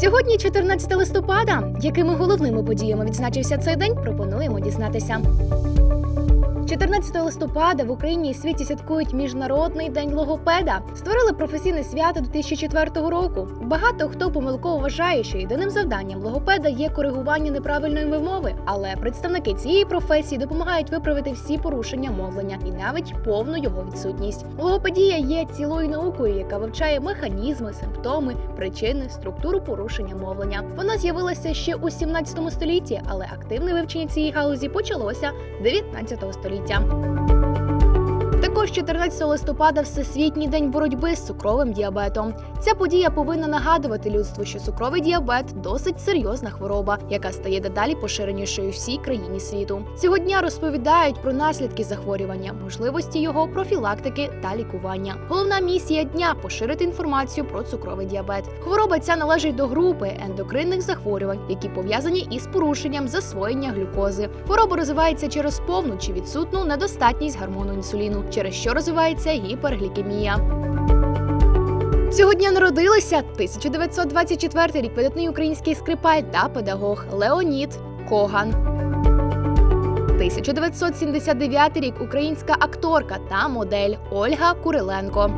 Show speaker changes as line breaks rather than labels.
Сьогодні 14 листопада. Якими головними подіями відзначився цей день, пропонуємо дізнатися. 14 листопада в Україні і світі святкують Міжнародний день логопеда. Створили професійне свято 2004 року. Багато хто помилково вважає, що єдиним завданням логопеда є коригування неправильної вимови, але представники цієї професії допомагають виправити всі порушення мовлення і навіть повну його відсутність. Логопедія є цілою наукою, яка вивчає механізми, симптоми, причини, структуру порушення мовлення. Вона з'явилася ще у 17 столітті, але активне вивчення цієї галузі почалося 19 століття століття. Також 14 листопада Всесвітній день боротьби з цукровим діабетом. Ця подія повинна нагадувати людству, що цукровий діабет досить серйозна хвороба, яка стає дедалі поширенішою у всій країні світу. Цього дня розповідають про наслідки захворювання, можливості його профілактики та лікування. Головна місія дня поширити інформацію про цукровий діабет. Хвороба ця належить до групи ендокринних захворювань, які пов'язані із порушенням засвоєння глюкози. Хвороба розвивається через повну чи відсутну недостатність гормону інсуліну, через що розвивається гіперглікемія. Цього дня народилися 1924 рік видатний український скрипаль та педагог Леонід Коган. 1979 рік українська акторка та модель Ольга Куриленко.